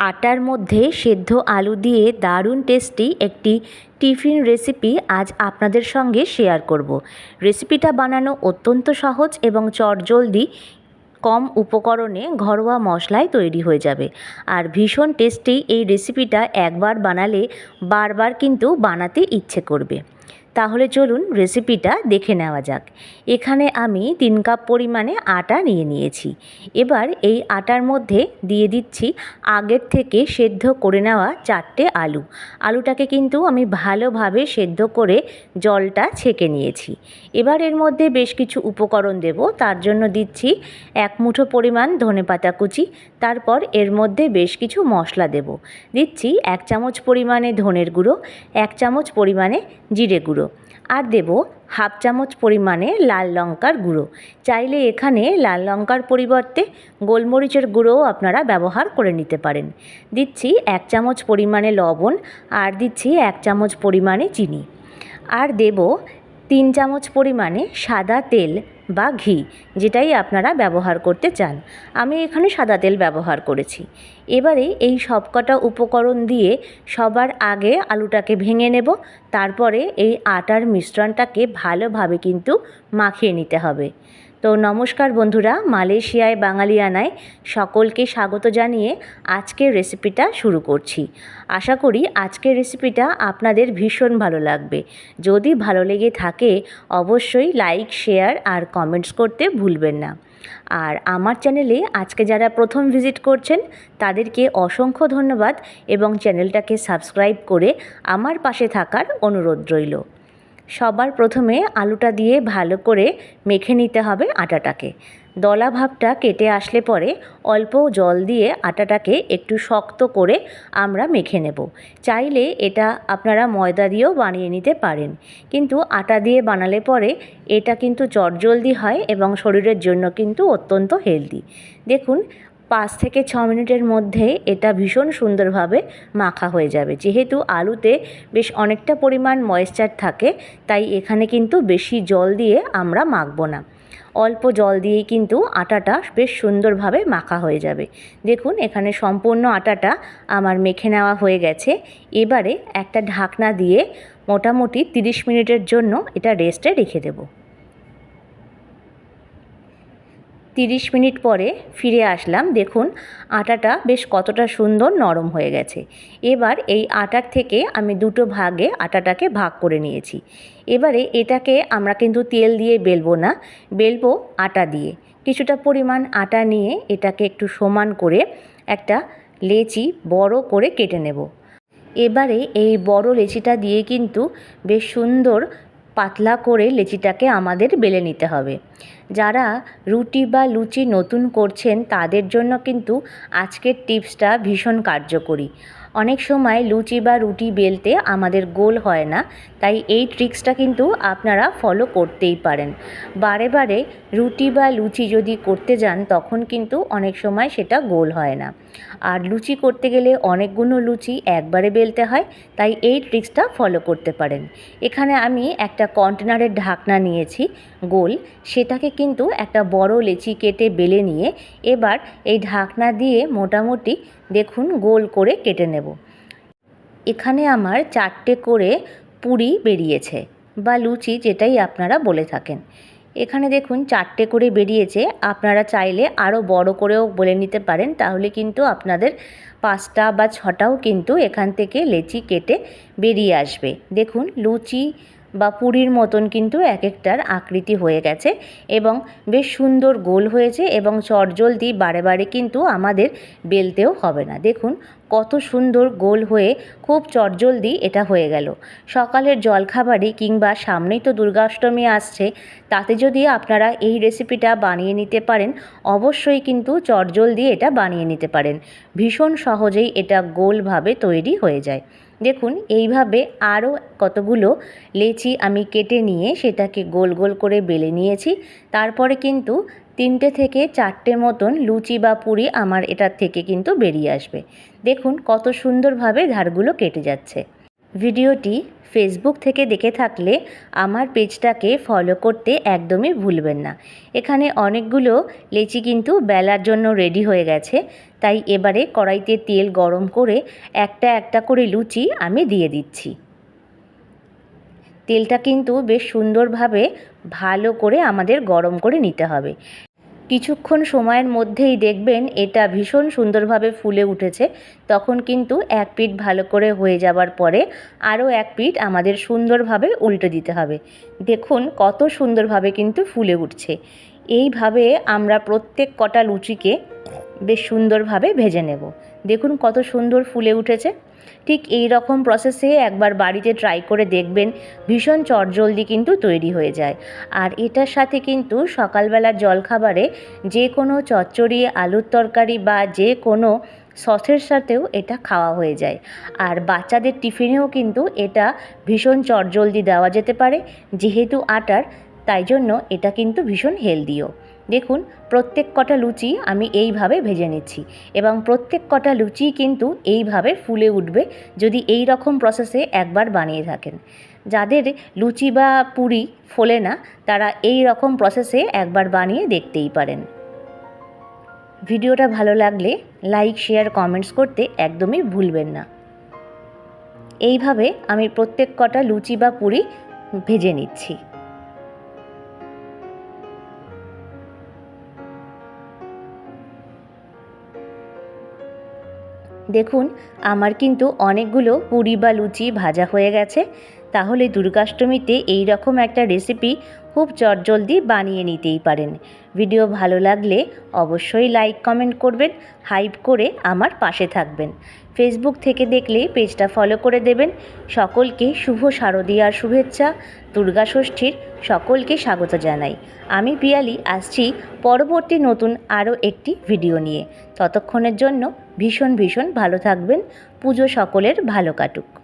আটার মধ্যে সেদ্ধ আলু দিয়ে দারুণ টেস্টি একটি টিফিন রেসিপি আজ আপনাদের সঙ্গে শেয়ার করব। রেসিপিটা বানানো অত্যন্ত সহজ এবং চটজলদি কম উপকরণে ঘরোয়া মশলায় তৈরি হয়ে যাবে। আর ভীষণ টেস্টি এই রেসিপিটা একবার বানালে বারবার কিন্তু বানাতে ইচ্ছে করবে। তাহলে চলুন রেসিপিটা দেখে নেওয়া যাক। এখানে আমি তিন কাপ পরিমাণে আটা নিয়ে নিয়েছি। এবার এই আটার মধ্যে দিয়ে দিচ্ছি আগের থেকে সেদ্ধ করে নেওয়া চারটে আলু। আলুটাকে কিন্তু আমি ভালোভাবে সেদ্ধ করে জলটা ছেঁকে নিয়েছি। এবার এর মধ্যে বেশ কিছু উপকরণ দেব। তার জন্য দিচ্ছি এক মুঠো পরিমাণ ধনেপাতা কুচি। তারপর এর মধ্যে বেশ কিছু মশলা দেব। দিচ্ছি এক চামচ পরিমাণে ধনের গুঁড়ো, এক চামচ পরিমাণে জিরে গুঁড়ো। আর দেব হাফ চামচ পরিমাণে লাল লঙ্কার গুঁড়ো। চাইলে এখানে লাল লঙ্কার পরিবর্তে গোলমরিচের গুঁড়োও আপনারা ব্যবহার করে নিতে পারেন। দিচ্ছি এক চামচ পরিমাণে লবণ আর দিচ্ছি এক চামচ পরিমাণে চিনি। আর দেব তিন চামচ পরিমাণে সাদা তেল বা ঘি, যেটাই আপনারা ব্যবহার করতে চান। আমি এখানে সাদা তেল ব্যবহার করেছি। এবারে এই সবকটা উপকরণ দিয়ে সবার আগে আলুটাকে ভেঙে নেব। তারপরে এই আটার মিশ্রণটাকে ভালোভাবে কিন্তু মাখিয়ে নিতে হবে। তো নমস্কার বন্ধুরা, মালয়েশিয়ায় বাঙালিয়ানায় সকলকে স্বাগত জানিয়ে আজকের রেসিপিটা শুরু করছি। আশা করি আজকের রেসিপিটা আপনাদের ভীষণ ভালো লাগবে। যদি ভালো লেগে থাকে, অবশ্যই লাইক, শেয়ার আর কমেন্টস করতে ভুলবেন না। আর আমার চ্যানেলে আজকে যারা প্রথম ভিজিট করছেন, তাদেরকে অসংখ্য ধন্যবাদ এবং চ্যানেলটাকে সাবস্ক্রাইব করে আমার পাশে থাকার অনুরোধ রইল। সবার প্রথমে আলুটা দিয়ে ভালো করে মেখে নিতে হবে আটাটাকে। দলা ভাবটা কেটে আসলে পরে অল্প জল দিয়ে আটাটাকে একটু শক্ত করে আমরা মেখে নেব। চাইলে এটা আপনারা ময়দা দিয়েও বানিয়ে নিতে পারেন। কিন্তু আটা দিয়ে বানালে পরে এটা কিন্তু চটজলদি হয় এবং শরীরের জন্য কিন্তু অত্যন্ত হেলদি। দেখুন পাঁচ থেকে ছ মিনিটের মধ্যে এটা ভীষণ সুন্দরভাবে মাখা হয়ে যাবে। যেহেতু আলুতে বেশ অনেকটা পরিমাণ ময়েশ্চার থাকে, তাই এখানে কিন্তু বেশি জল দিয়ে আমরা মাখবো না। অল্প জল দিয়েই কিন্তু আটাটা বেশ সুন্দরভাবে মাখা হয়ে যাবে। দেখুন, এখানে সম্পূর্ণ আটাটা আমার মেখে নেওয়া হয়ে গেছে। এবারে একটা ঢাকনা দিয়ে মোটামুটি তিরিশ মিনিটের জন্য এটা রেস্টে রেখে দেবো। তিরিশ মিনিট পরে ফিরে আসলাম। দেখুন, আটাটা বেশ কতটা সুন্দর নরম হয়ে গেছে। এবার এই আটার থেকে আমি দুটো ভাগে আটাটাকে ভাগ করে নিয়েছি। এবারে এটাকে আমরা কিন্তু তেল দিয়ে বেলবো না, বেলবো আটা দিয়ে। কিছুটা পরিমাণ আটা নিয়ে এটাকে একটু সমান করে একটা লেচি বড় করে কেটে নেব। এবারে এই বড় লেচিটা দিয়ে কিন্তু বেশ সুন্দর পাতলা করে লেচিটাকে আমাদের বেলে নিতে হবে। যারা রুটি বা লুচি নতুন করছেন, তাদের জন্য কিন্তু আজকের টিপসটা ভীষণ কার্যকরী। অনেক সময় লুচি বা রুটি বেলতে আমাদের গোল হয় না, তাই এই ট্রিক্সটা কিন্তু আপনারা ফলো করতেই পারেন। বারে বারে রুটি বা লুচি যদি করতে যান, তখন কিন্তু অনেক সময় সেটা গোল হয় না। আর লুচি করতে গেলে অনেকগুলো লুচি একবারে বেলতে হয়, তাই এই ট্রিক্সটা ফলো করতে পারেন। এখানে আমি একটা কন্টেনারের ঢাকনা নিয়েছি, গোল। সেটাকে কিন্তু একটা বড় লেচি কেটে বেলে নিয়ে এবার এই ঢাকনা দিয়ে মোটামুটি দেখুন গোল করে কেটে নেব। এখানে আমার চারটে করে পুরি বেরিয়েছে, বা লুচি যেটাই আপনারা বলে থাকেন। এখানে দেখুন চারটে করে বেরিয়েছে। আপনারা চাইলে আরও বড় করেও বলে নিতে পারেন। তাহলে কিন্তু আপনাদের পাঁচটা বা ছটাও কিন্তু এখান থেকে লেচি কেটে বেরিয়ে আসবে। দেখুন লুচি বা পুরীর মতন কিন্তু এক একটার আকৃতি হয়ে গেছে এবং বেশ সুন্দর গোল হয়েছে এবং চটজলদি বারে বারে কিন্তু আমাদের বেলতেও হবে না। দেখুন, কত সুন্দর গোল হয়ে খুব চটজলদি এটা হয়ে গেল। সকালের জলখাবারে কিংবা সামনেই তো দুর্গাষ্টমী আসছে, তাতে যদি আপনারা এই রেসিপিটা বানিয়ে নিতে পারেন, অবশ্যই কিন্তু চটজলদি এটা বানিয়ে নিতে পারেন। ভীষণ সহজেই এটা গোলভাবে তৈরি হয়ে যায়। দেখুন, এইভাবে আরও কতগুলো লেচি আমি কেটে নিয়ে সেটাকে গোল গোল করে বেলে নিয়েছি। তারপরে কিন্তু তিনটে থেকে চারটে মতন লুচি বা পুরি আমার এটার থেকে কিন্তু বেরিয়ে আসবে। দেখুন, কত সুন্দরভাবে ধারগুলো কেটে যাচ্ছে। ভিডিওটি ফেসবুক থেকে দেখে থাকলে আমার পেজটাকে ফলো করতে একদমই ভুলবেন না। এখানে অনেকগুলো লেচি কিন্তু বেলার জন্য রেডি হয়ে গেছে। তাই এবারে কড়াইতে তেল গরম করে একটা একটা করে লুচি আমি দিয়ে দিচ্ছি। তেলটা কিন্তু বেশ সুন্দরভাবে ভালো করে আমাদের গরম করে নিতে হবে। কিছুক্ষণ সময়ের মধ্যেই দেখবেন এটা ভীষণ সুন্দরভাবে ফুলে উঠেছে। তখন কিন্তু এক পিঠ ভালো করে হয়ে যাবার পরে আরও এক পিঠ আমাদের সুন্দরভাবে উল্টে দিতে হবে। দেখুন কত সুন্দরভাবে কিন্তু ফুলে উঠছে। এইভাবে আমরা প্রত্যেক কটা লুচিকে বেশ সুন্দরভাবে ভেজে নেব। দেখুন কত সুন্দর ফুলে উঠেছে। ঠিক এই রকম প্রসেসে একবার বাড়িতে ট্রাই করে দেখবেন, ভীষণ চটজলদি কিন্তু তৈরি হয়ে যায়। আর এটার সাথে কিন্তু সকালবেলার জলখাবারে যে কোনো চচ্চড়ি, আলুর তরকারি বা যে কোনো সসের সাথেও এটা খাওয়া হয়ে যায়। আর বাচ্চাদের টিফিনেও কিন্তু এটা ভীষণ চটজলদি দেওয়া যেতে পারে। যেহেতু আটার, তাই জন্য এটা কিন্তু ভীষণ হেলদিও দেখুন, প্রত্যেক কটা লুচি আমি এইভাবে ভেজে নিচ্ছি এবং প্রত্যেক কটা লুচি কিন্তু এইভাবে ফুলে উঠবে যদি এই রকম প্রসেসে একবার বানিয়ে থাকেন। যাদের লুচি বা পুরি ফোলে না, তারা এই রকম প্রসেসে একবার বানিয়ে দেখতেই পারেন। ভিডিওটা ভালো লাগলে লাইক, শেয়ার কমেন্টস করতে একদমই ভুলবেন না। এইভাবে আমি প্রত্যেক কটা লুচি বা পুরি ভেজে নিচ্ছি। দেখুন, আমার কিন্তু অনেকগুলো পুরি বা লুচি ভাজা হয়ে গেছে। তাহলে দুর্গাষ্টমীতে এই রকম একটা রেসিপি খুব চটজলদি বানিয়ে নিতেই পারেন। ভিডিও ভালো লাগলে অবশ্যই লাইক, কমেন্ট করবেন, হাইপ করে আমার পাশে থাকবেন। ফেসবুক থেকে দেখলে পেজটা ফলো করে দেবেন। সকলকে শুভ শারদীয়ার শুভেচ্ছা। দুর্গা ষষ্ঠীর সকলকে স্বাগত জানাই। আমি পিয়ালি, আসছি পরবর্তী নতুন আরও একটি ভিডিও নিয়ে। ততক্ষণের জন্য ভীষণ ভীষণ ভালো থাকবেন। পুজো সকলের ভালো কাটুক।